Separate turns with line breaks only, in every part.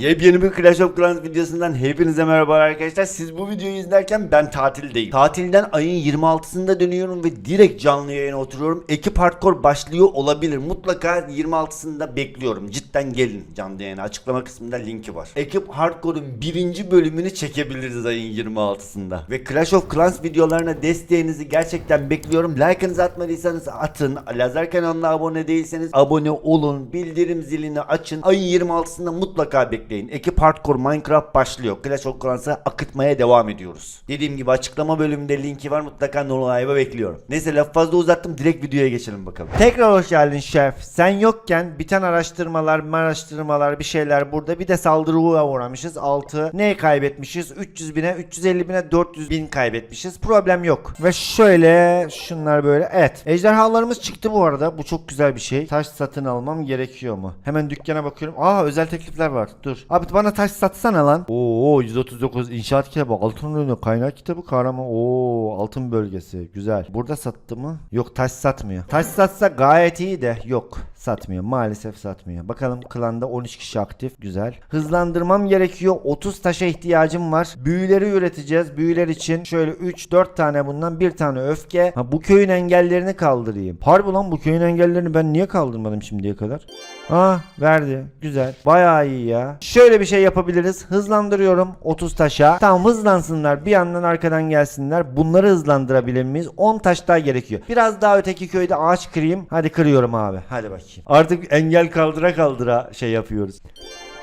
Yepyeni bir Clash of Clans videosundan hepinize merhaba arkadaşlar. Siz bu videoyu izlerken ben tatildeyim. Tatilden ayın 26'sında dönüyorum ve direkt canlı yayına oturuyorum. Ekip Hardcore başlıyor olabilir. Mutlaka 26'sında bekliyorum. Cidden gelin canlı yayına. Açıklama kısmında linki var. Ekip Hardcore'un birinci bölümünü çekebiliriz ayın 26'sında. Ve Clash of Clans videolarına desteğinizi gerçekten bekliyorum. Like'ınızı atmadıysanız atın. Lazer kanalına abone değilseniz abone olun. Bildirim zilini açın. Ayın 26'sında mutlaka bekleyin. Ekip Hardcore Minecraft başlıyor. Clash of Clans'ı akıtmaya devam ediyoruz. Dediğim gibi açıklama bölümünde linki var. Mutlaka No Live'a bekliyorum. Neyse laf fazla uzattım. Direkt videoya geçelim bakalım. Tekrar hoş geldin şef. Sen yokken biten araştırmalar, araştırmalar bir şeyler burada. Bir de saldırıya uğramışız. 6. Ne kaybetmişiz? 300 bine, 350 bine, 400 bin kaybetmişiz. Problem yok. Ve şöyle şunlar böyle. Evet. Ejderhalarımız çıktı bu arada. Bu çok güzel bir şey. Taş satın almam gerekiyor mu? Hemen dükkana bakıyorum. Aa özel teklifler var. Dur. Abi bana taş satsana lan. Oo 139 inşaat kitabı, altın ürünü, kaynak kitabı, kahraman. Oo altın bölgesi. Güzel. Burada sattı mı? Yok taş satmıyor. Taş satsa gayet iyi de yok. Satmıyor. Maalesef satmıyor. Bakalım klanda 13 kişi aktif. Güzel. Hızlandırmam gerekiyor. 30 taşa ihtiyacım var. Büyüleri üreteceğiz. Büyüler için şöyle 3-4 tane bundan bir tane öfke. Ha, bu köyün engellerini kaldırayım. Harbi lan bu köyün engellerini ben niye kaldırmadım şimdiye kadar? Ha verdi. Güzel. Bayağı iyi ya. Şöyle bir şey yapabiliriz. Hızlandırıyorum 30 taşa. Tamam hızlansınlar. Bir yandan arkadan gelsinler. Bunları hızlandırabilir miyiz? 10 taş daha gerekiyor. Biraz daha öteki köyde ağaç kırayım. Hadi kırıyorum abi. Hadi bakayım. Artık engel kaldıra kaldıra şey yapıyoruz.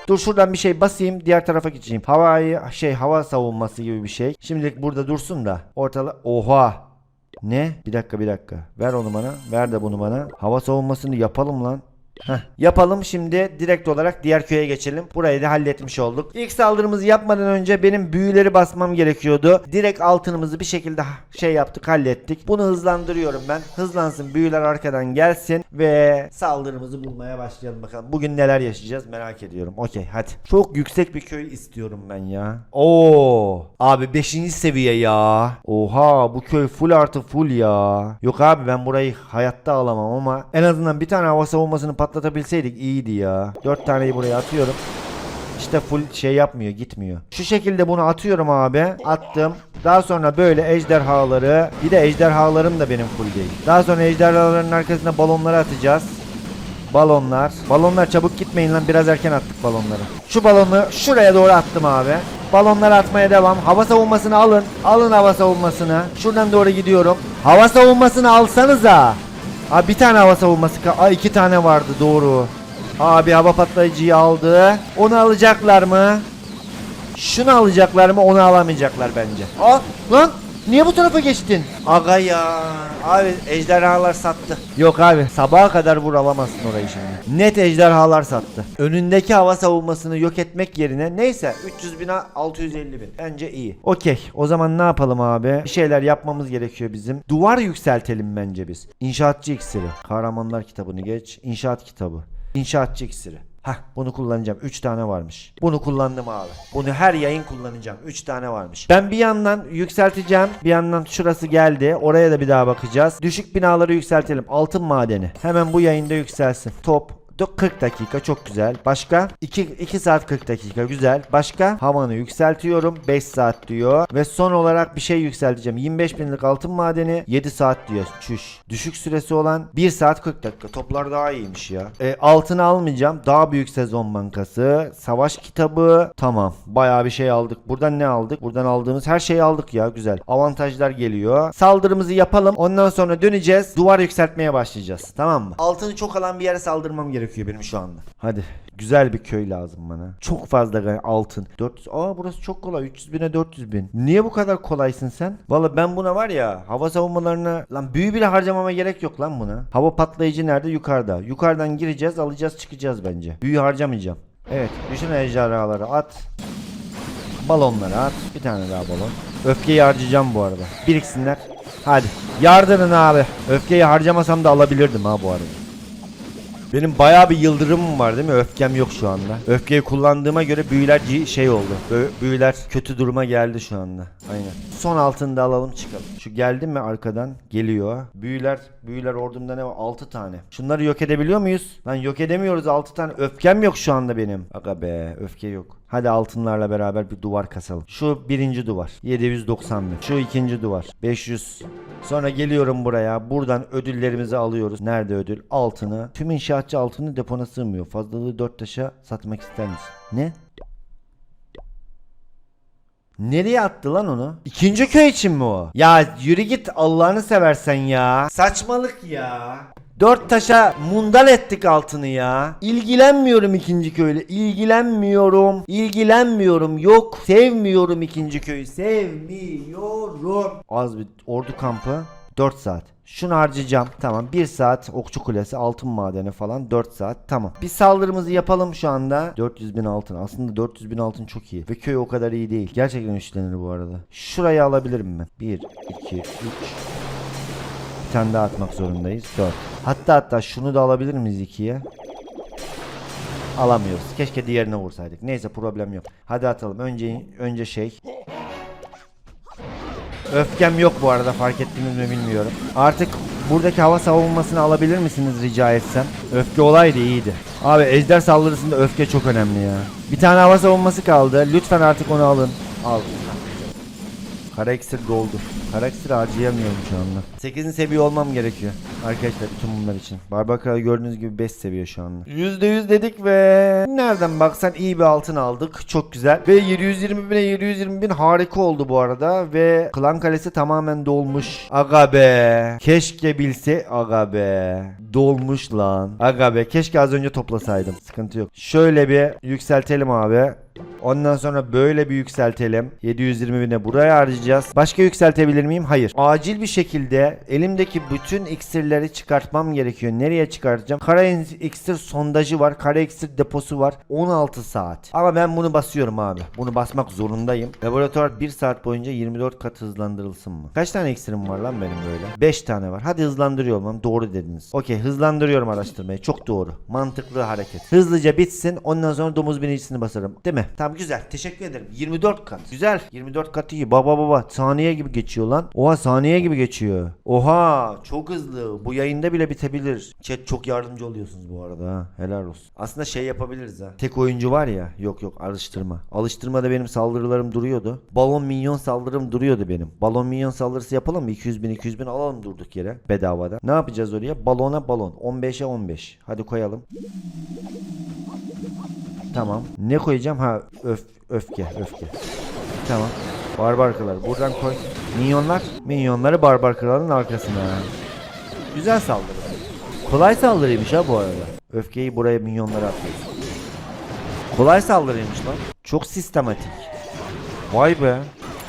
Dur şuradan bir şey basayım diğer tarafa geçeyim. Havayı şey hava savunması gibi bir şey. Şimdilik burada dursun da ortalık oha. Ne? Bir dakika bir dakika. Ver onu bana. Ver de bunu bana. Hava savunmasını yapalım lan. Heh. Yapalım şimdi direkt olarak diğer köye geçelim. Burayı da halletmiş olduk. İlk saldırımızı yapmadan önce benim büyüleri basmam gerekiyordu. Direkt altınımızı bir şekilde şey yaptık hallettik. Bunu hızlandırıyorum ben. Hızlansın büyüler arkadan gelsin ve saldırımızı bulmaya başlayalım bakalım. Bugün neler yaşayacağız merak ediyorum. Okey hadi. Çok yüksek bir köy istiyorum ben ya. Oo. Abi 5. seviye ya. Oha bu köy full artı full ya. Yok abi ben burayı hayatta alamam ama en azından bir tane hava savunmasını patlatabilseydik iyiydi ya. 4 taneyi buraya atıyorum. İşte full şey yapmıyor gitmiyor. Şu şekilde bunu atıyorum abi. Attım. Daha sonra böyle ejderhaları. Bir de ejderhalarım da benim full değil. Daha sonra ejderhaların arkasına balonları atacağız. Balonlar. Balonlar çabuk gitmeyin lan biraz erken attık balonları. Şu balonu şuraya doğru attım abi. Balonları atmaya devam. Hava savunmasını alın. Alın hava savunmasını. Şuradan doğru gidiyorum. Hava savunmasını alsanıza. Abi bir tane hava savunması. Aa iki tane vardı doğru. Abi hava patlayıcıyı aldı. Onu alacaklar mı? Şunu alacaklar mı? Onu alamayacaklar bence. Aa lan niye bu tarafa geçtin? Aga ya. Abi ejderhalar sattı. Yok abi sabaha kadar vur alamazsın orayı şimdi. Net ejderhalar sattı. Önündeki hava savunmasını yok etmek yerine neyse 300 bine 650 bin. Bence iyi. Okey o zaman ne yapalım abi? Bir şeyler yapmamız gerekiyor bizim. Duvar yükseltelim bence biz. İnşaatçı iksiri. Kahramanlar kitabını geç. İnşaat kitabı. İnşaatçı iksiri. Hah bunu kullanacağım. 3 tane varmış. Bunu kullandım abi. Bunu her yayın kullanacağım. 3 tane varmış. Ben bir yandan yükselteceğim. Bir yandan şurası geldi. Oraya da bir daha bakacağız. Düşük binaları yükseltelim. Altın madeni. Hemen bu yayında yükselsin. Top. Do- 40 dakika çok güzel. Başka? 2, 2 saat 40 dakika güzel. Başka? Havanı yükseltiyorum. 5 saat diyor. Ve son olarak bir şey yükselteceğim. 25 binlik altın madeni 7 saat diyor. Çüş. Düşük süresi olan 1 saat 40 dakika. Toplar daha iyiymiş ya. E, altını almayacağım. Daha büyük sezon bankası. Savaş kitabı. Tamam. Bayağı bir şey aldık. Buradan ne aldık? Buradan aldığımız her şeyi aldık ya. Güzel. Avantajlar geliyor. Saldırımızı yapalım. Ondan sonra döneceğiz. Duvar yükseltmeye başlayacağız. Tamam mı? Altını çok alan bir yere saldırmam gerekiyor benim şu anda. Hadi. Güzel bir köy lazım bana. Çok fazla altın. 400. Aa burası çok kolay. 300 bine 400 bin. Niye bu kadar kolaysın sen? Valla ben buna var ya hava savunmalarını lan büyü bile harcamama gerek yok lan buna. Hava patlayıcı nerede? Yukarıda. Yukarıdan gireceğiz alacağız çıkacağız bence. Büyü harcamayacağım. Evet. Bütün ejderhaları at. Balonları at. Bir tane daha balon. Öfkeyi harcayacağım bu arada. Biriksinler. Hadi. Yardırın abi. Öfkeyi harcamasam da alabilirdim ha bu arada.
Benim bayağı bir yıldırımım var değil mi? Öfkem yok şu anda. Öfkeyi kullandığıma göre büyüler şey oldu. Büyüler kötü duruma geldi şu anda. Aynen. Son altını da alalım çıkalım. Şu geldi mi arkadan? Geliyor. Büyüler, büyüler ordumda ne var? 6 tane. Şunları yok edebiliyor muyuz? Lan yok edemiyoruz 6 tane. Öfkem yok şu anda benim. Aga be öfke yok. Hadi altınlarla beraber bir duvar kasalım. Şu birinci duvar. 790 bin. Şu ikinci duvar. 500. Sonra geliyorum buraya. Buradan ödüllerimizi alıyoruz. Nerede ödül? Altını. Tüm inşaatçı altını depona sığmıyor. Fazlalığı 4 taşa satmak ister misin? Ne? Nereye attı lan onu? İkinci köy için mi o? Ya yürü git Allah'ını seversen ya. Saçmalık ya. Dört taşa mundal ettik altını ya. İlgilenmiyorum ikinci köyle. İlgilenmiyorum. İlgilenmiyorum. Yok. Sevmiyorum ikinci köyü. Sevmiyorum. Az bir ordu kampı. 4 saat. Şunu harcayacağım. Tamam. 1 saat okçu kulesi, altın madeni falan 4 saat. Tamam. Bir saldırımızı yapalım şu anda. 400 bin altın. Aslında 400 bin altın çok iyi. Ve köy o kadar iyi değil. Gerçekten üçlenir bu arada. Şurayı alabilirim ben. 1, 2, 3. Tane daha atmak zorundayız. 4. Hatta hatta şunu da alabilir miyiz 2'ye? Alamıyoruz. Keşke diğerine vursaydık. Neyse problem yok. Hadi atalım. Önce önce şey. Öfkem yok bu arada fark ettiniz mi bilmiyorum. Artık buradaki hava savunmasını alabilir misiniz rica etsem? Öfke olaydı iyiydi. Abi ejder saldırısında öfke çok önemli ya. Bir tane hava savunması kaldı. Lütfen artık onu alın. Al. Kara doldu. Kara iksir harcayamıyorum şu anda. 8. seviye olmam gerekiyor. Arkadaşlar bütün bunlar için. Barbakara gördüğünüz gibi 5 seviye şu anda. %100 dedik ve nereden baksan iyi bir altın aldık. Çok güzel. Ve 720 bine 720 bin harika oldu bu arada. Ve klan kalesi tamamen dolmuş. Aga be. Keşke bilse. Aga be. Dolmuş lan. Aga be. Keşke az önce toplasaydım. Sıkıntı yok. Şöyle bir yükseltelim abi. Ondan sonra böyle bir yükseltelim. 720 bine buraya harcayacağız. Başka yükseltebilir miyim? Hayır. Acil bir şekilde elimdeki bütün iksirleri çıkartmam gerekiyor. Nereye çıkartacağım? Kara iksir sondajı var. Kara iksir deposu var. 16 saat. Ama ben bunu basıyorum abi. Bunu basmak zorundayım. Laboratuvar 1 saat boyunca 24 kat hızlandırılsın mı? Kaç tane iksirim var lan benim böyle? 5 tane var. Hadi hızlandırıyorum lan. Doğru dediniz. Okey hızlandırıyorum araştırmayı. Çok doğru. Mantıklı hareket. Hızlıca bitsin. Ondan sonra domuz binicisini basarım. Değil mi? Tamam güzel. Teşekkür ederim. 24 kat. Güzel. 24 kat iyi. Baba baba. Saniye gibi geçiyor lan. Oha saniye gibi geçiyor. Oha çok hızlı. Bu yayında bile bitebilir. Chat çok yardımcı oluyorsunuz bu arada ha. Helal olsun. Aslında şey yapabiliriz ha. Tek oyuncu var ya. Yok yok alıştırma. Alıştırmada benim saldırılarım duruyordu. Balon minyon saldırım duruyordu benim. Balon minyon saldırısı yapalım mı? 200 bin 200 bin alalım durduk yere. Bedavada. Ne yapacağız oraya? Balona balon. 15'e 15. Hadi koyalım. Tamam. Ne koyacağım? Ha öf, öfke öfke. Tamam. Barbar kral. Buradan koy. Minyonlar. Minyonları barbar kralın arkasına. Güzel saldırı. Kolay saldırıymış ha bu arada. Öfkeyi buraya minyonlara atıyorsun. Kolay saldırıymış lan. Çok sistematik. Vay be.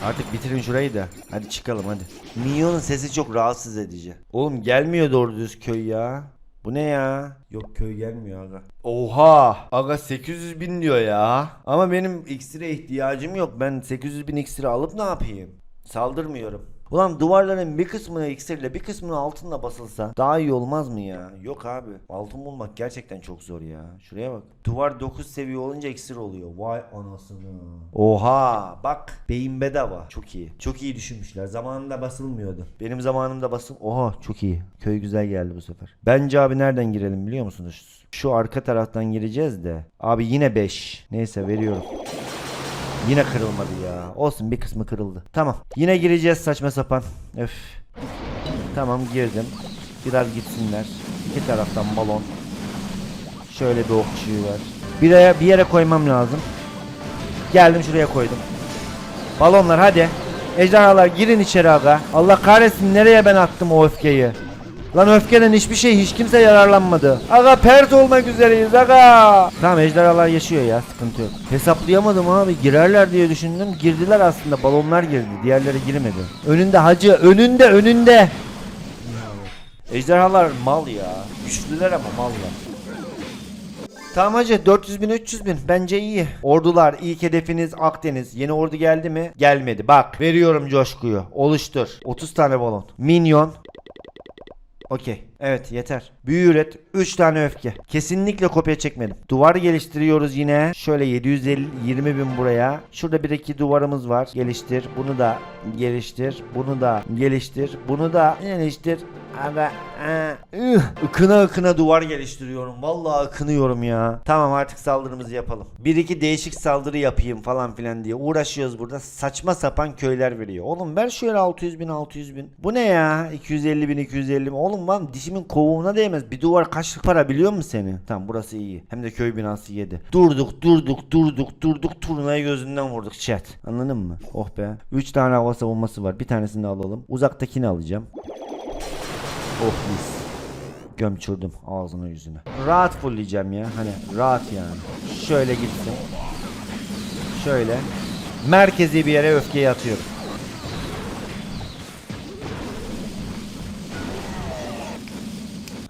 Artık bitirin şurayı da. Hadi çıkalım hadi. Minyonun sesi çok rahatsız edici. Oğlum gelmiyor doğru düz köy ya. Bu ne ya? Yok köy gelmiyor aga. Oha! Aga 800 bin diyor ya. Ama benim iksire ihtiyacım yok. Ben 800 bin iksiri alıp ne yapayım? Saldırmıyorum. Ulan duvarların bir kısmını iksirle bir kısmını altınla basılsa daha iyi olmaz mı ya? Yok abi. Altın bulmak gerçekten çok zor ya. Şuraya bak. Duvar 9 seviye olunca iksir oluyor. Vay anasını. Oha bak beyin bedava. Çok iyi. Çok iyi düşünmüşler. Zamanında basılmıyordu. Benim zamanımda basıl... Oha çok iyi. Köy güzel geldi bu sefer. Bence abi nereden girelim biliyor musunuz? Şu arka taraftan gireceğiz de. Abi yine 5. Neyse veriyorum. Yine kırılmadı ya. Olsun bir kısmı kırıldı. Tamam. Yine gireceğiz saçma sapan. Öf. Tamam girdim. Biraz gitsinler. İki taraftan balon. Şöyle bir okçuyu ver. Bir yere, bir yere koymam lazım. Geldim şuraya koydum. Balonlar hadi. Ejderhalar girin içeri aga. Allah kahretsin nereye ben attım o öfkeyi. Lan öfkeden hiçbir şey hiç kimse yararlanmadı. Aga pert olmak üzereyiz aga. Tamam ejderhalar yaşıyor ya sıkıntı yok. Hesaplayamadım abi girerler diye düşündüm. Girdiler aslında balonlar girdi. Diğerleri girmedi. Önünde hacı önünde önünde. Ejderhalar mal ya. Güçlüler ama mallar. Tamam hacı 400 bin 300 bin bence iyi. Ordular ilk hedefiniz Akdeniz. Yeni ordu geldi mi? Gelmedi. Bak veriyorum coşkuyu. Oluştur. 30 tane balon. Minyon. Okey. Evet yeter. Büyü üret. 3 tane öfke. Kesinlikle kopya çekmedim. Duvar geliştiriyoruz yine. Şöyle 750 20 bin buraya. Şurada bir iki duvarımız var. Geliştir. Bunu da geliştir. Bunu da geliştir. Bunu da geliştir. Aa, üh. Ikına ıkına duvar geliştiriyorum. Vallahi ıkınıyorum ya. Tamam artık saldırımızı yapalım. Bir iki değişik saldırı yapayım falan filan diye uğraşıyoruz burada. Saçma sapan köyler veriyor. Oğlum ver şöyle 600 bin 600 bin. Bu ne ya? 250 bin 250 bin. Oğlum lan dişimin kovuğuna değmez. Bir duvar kaç para biliyor musun seni? Tamam burası iyi. Hem de köy binası 7. Durduk durduk durduk durduk turnayı gözünden vurduk chat. Anladın mı? Oh be. 3 tane hava savunması var. Bir tanesini alalım. Uzaktakini alacağım. Oh mis. Gömçürdüm ağzına yüzüne. Rahat fullleyeceğim ya. Hani rahat yani. Şöyle gitsin. Şöyle. Merkezi bir yere öfkeyi atıyorum.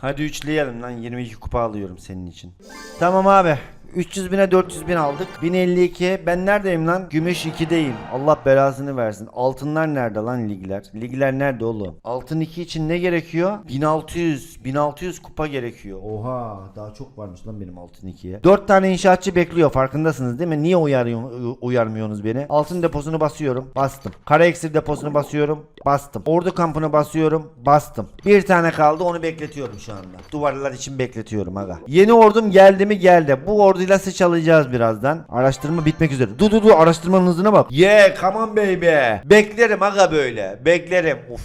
Hadi üçleyelim lan 22 kupa alıyorum senin için. Tamam abi. 300 bine 400 bin aldık. 1052. Ben neredeyim lan? Gümüş 2'deyim. Allah belasını versin. Altınlar nerede lan ligler? Ligler nerede oğlum? Altın 2 için ne gerekiyor? 1600. 1600 kupa gerekiyor. Oha daha çok varmış lan benim altın 2'ye. 4 tane inşaatçı bekliyor farkındasınız değil mi? Niye uyarıyor, uyarmıyorsunuz beni? Altın deposunu basıyorum. Bastım. Kara eksir deposunu basıyorum. Bastım. Ordu kampını basıyorum. Bastım. Bir tane kaldı onu bekletiyorum şu anda. Duvarlar için bekletiyorum aga. Yeni ordum geldi mi geldi. Bu orduyla sıçalayacağız birazdan. Araştırma bitmek üzere. Dur dur dur araştırmanın hızına bak. Yeah come on baby. Beklerim aga böyle. Beklerim. Uf.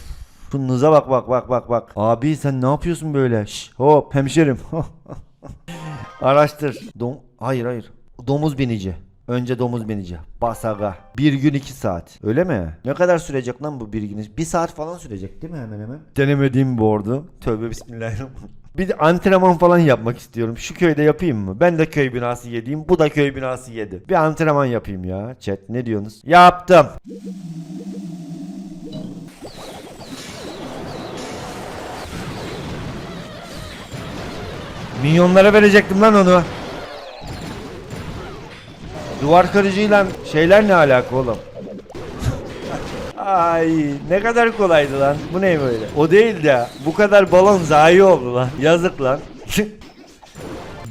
Şunun hıza bak bak bak bak bak. Abi sen ne yapıyorsun böyle? Şş, hop hemşerim. Araştır. Dom hayır hayır. Domuz binici. Önce domuz binici. Basaga. Bir gün iki saat. Öyle mi? Ne kadar sürecek lan bu bir gün? Bir saat falan sürecek değil mi hemen hemen? Denemediğim bu ordu. Tövbe bismillahirrahmanirrahim. Bir antrenman falan yapmak istiyorum. Şu köyde yapayım mı? Ben de köy binası yediyim. Bu da köy binası yedi. Bir antrenman yapayım ya. Chat ne diyorsunuz? Yaptım. Milyonlara verecektim lan onu. Duvar kırıcıyla şeyler ne alaka oğlum? Ay ne kadar kolaydı lan. Bu ne böyle? O değil de bu kadar balon zayi oldu lan. Yazık lan.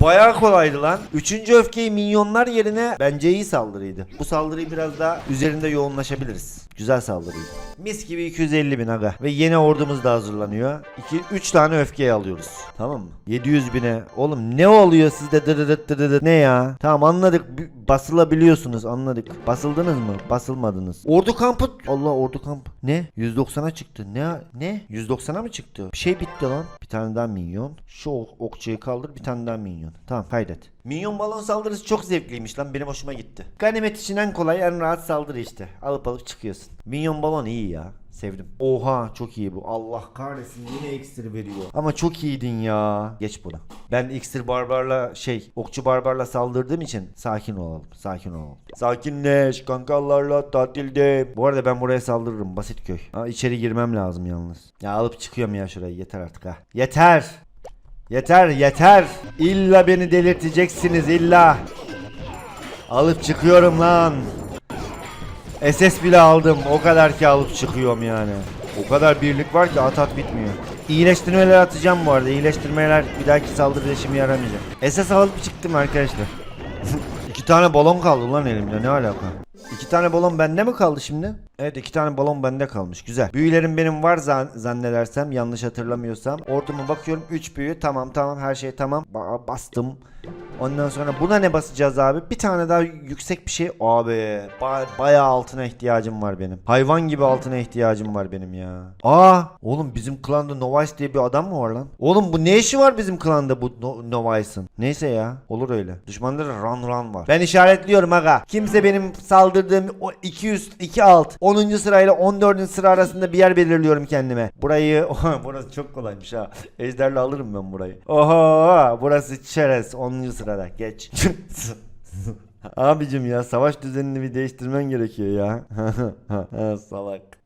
Bayağı kolaydı lan. Üçüncü öfkeyi minyonlar yerine bence iyi saldırıydı. Bu saldırıyı biraz daha üzerinde yoğunlaşabiliriz. Güzel saldırıydı. Mis gibi 250 bin aga. Ve yeni ordumuz da hazırlanıyor. 2 3 tane öfkeyi alıyoruz. Tamam mı? 700 bine. Oğlum ne oluyor sizde dırırıt dırırıt ne ya? Tamam anladık. Basılabiliyorsunuz anladık. Basıldınız mı? Basılmadınız. Ordu kampı. Allah ordu kampı. Ne? 190'a çıktı. Ne? Ne? 190'a mı çıktı? Bir şey bitti lan. Bir tane daha minyon. Şu ok- okçayı kaldır bir tane daha minyon. Tamam kaydet. Minyon balon saldırısı çok zevkliymiş lan benim hoşuma gitti. Ganimet için en kolay en rahat saldırı işte. Alıp alıp çıkıyorsun. Minyon balon iyi ya. Sevdim. Oha çok iyi bu. Allah kahretsin yine iksir veriyor. Ama çok iyiydin ya. Geç buna. Ben iksir barbarla şey okçu barbarla saldırdığım için sakin olalım. Sakin olalım. Sakinleş kankalarla tatilde. Bu arada ben buraya saldırırım. Basit köy. Ama içeri girmem lazım yalnız. Ya alıp çıkıyorum ya şurayı. Yeter artık ha. Yeter. Yeter yeter. İlla beni delirteceksiniz illa. Alıp çıkıyorum lan. SS bile aldım. O kadar ki alıp çıkıyorum yani. O kadar birlik var ki at at bitmiyor. İyileştirmeler atacağım bu arada. İyileştirmeler bir dahaki saldırıda işime yaramayacak. SS alıp çıktım arkadaşlar. iki tane balon kaldı lan elimde. Ne alaka? İki tane balon bende mi kaldı şimdi? Evet iki tane balon bende kalmış. Güzel. Büyülerim benim var zan- zannedersem. Yanlış hatırlamıyorsam. Orduma bakıyorum. 3 büyü. Tamam tamam her şey tamam. Ba- bastım. Ondan sonra buna ne basacağız abi? Bir tane daha yüksek bir şey. Abi ba- bayağı altına ihtiyacım var benim. Hayvan gibi altına ihtiyacım var benim ya. Aa oğlum bizim klanda Novice diye bir adam mı var lan? Oğlum bu ne işi var bizim klanda bu no- Novice'ın? Neyse ya olur öyle. Düşmanlara run run var. Ben işaretliyorum aga. Kimse benim saldırdığım o 200 2 alt 10. sırayla 14. sıra arasında bir yer belirliyorum kendime. Burayı burası çok kolaymış ha. Ejderle alırım ben burayı. Oha burası çerez 10. sırada geç. Abicim ya savaş düzenini bir değiştirmen gerekiyor ya. Salak.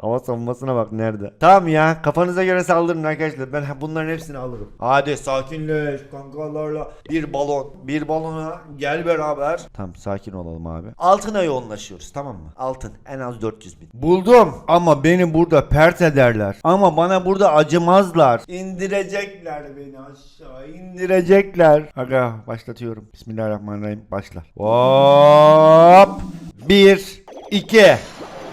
Hava savunmasına bak nerede. Tamam ya kafanıza göre saldırın arkadaşlar. Ben bunların hepsini alırım.
Hadi sakinleş kankalarla bir balon. Bir balona gel beraber.
Tamam sakin olalım abi.
Altına yoğunlaşıyoruz tamam mı? Altın en az 400 bin.
Buldum ama beni burada pert ederler. Ama bana burada acımazlar.
İndirecekler beni aşağı
İndirecekler. Aga başlatıyorum. Bismillahirrahmanirrahim. Başlar. Hop. Bir, iki.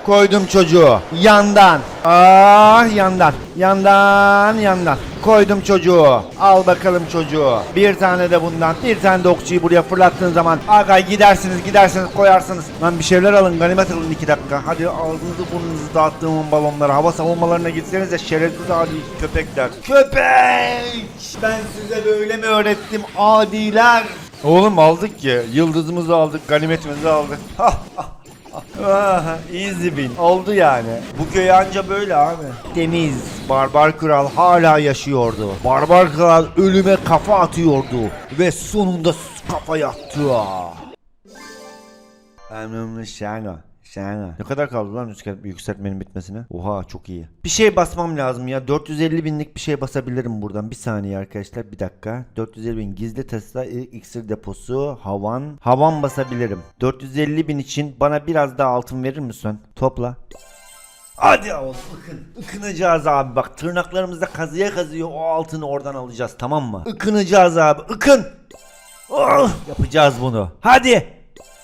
Koydum çocuğu. Yandan. Ah yandan. Yandan yandan. Koydum çocuğu. Al bakalım çocuğu. Bir tane de bundan. Bir tane de okçuyu buraya fırlattığın zaman. Aga gidersiniz gidersiniz koyarsınız. Lan bir şeyler alın ganimet alın iki dakika. Hadi ağzınızı burnunuzu dağıttığım balonlara. Hava savunmalarına gitsenize şerefsiz adi köpekler. Köpek! Ben size böyle mi öğrettim adiler? Oğlum aldık ki. Yıldızımızı aldık, ganimetimizi aldık. Ah, Easy win. Oldu yani.
Bu köy anca böyle abi.
Temiz. Barbar kral hala yaşıyordu. Barbar kral ölüme kafa atıyordu. Ve sonunda kafa yattı. Emrımlı şanga. Şanga. Ne kadar kaldı lan yükselt- yükseltmenin bitmesine? Oha çok iyi. Bir şey basmam lazım ya. 450 binlik bir şey basabilirim buradan. Bir saniye arkadaşlar. Bir dakika. 450 bin gizli Tesla iksir deposu. Havan. Havan basabilirim. 450 bin için bana biraz daha altın verir misin? Topla. Hadi oğlum ıkın. Ikınacağız abi bak tırnaklarımızda kazıya kazıyor o altını oradan alacağız tamam mı? Ikınacağız abi ıkın. Oh, yapacağız bunu. Hadi.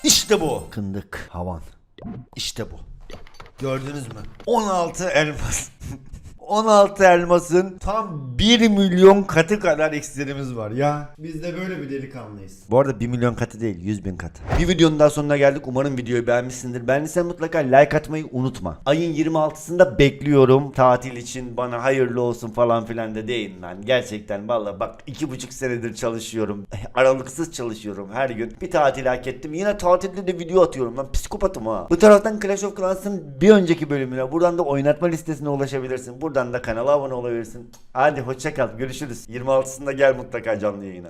İşte bu. Kındık havan. İşte bu.
Gördünüz mü?
16 elmas. 16 elmasın tam 1 milyon katı kadar iksirimiz var ya.
Biz de böyle bir delikanlıyız.
Bu arada 1 milyon katı değil 100 bin katı.
Bir videonun daha sonuna geldik. Umarım videoyu beğenmişsindir. Beğendiysen mutlaka like atmayı unutma. Ayın 26'sında bekliyorum. Tatil için bana hayırlı olsun falan filan da deyin lan. Gerçekten valla bak iki buçuk senedir çalışıyorum. Aralıksız çalışıyorum her gün. Bir tatil hak ettim. Yine tatilde de video atıyorum lan. Psikopatım ha. Bu taraftan Clash of Clans'ın bir önceki bölümüne buradan da oynatma listesine ulaşabilirsin. Buradan da kanala abone olabilirsin. Hadi hoşça kal. Görüşürüz. 26'sında gel mutlaka canlı yayına.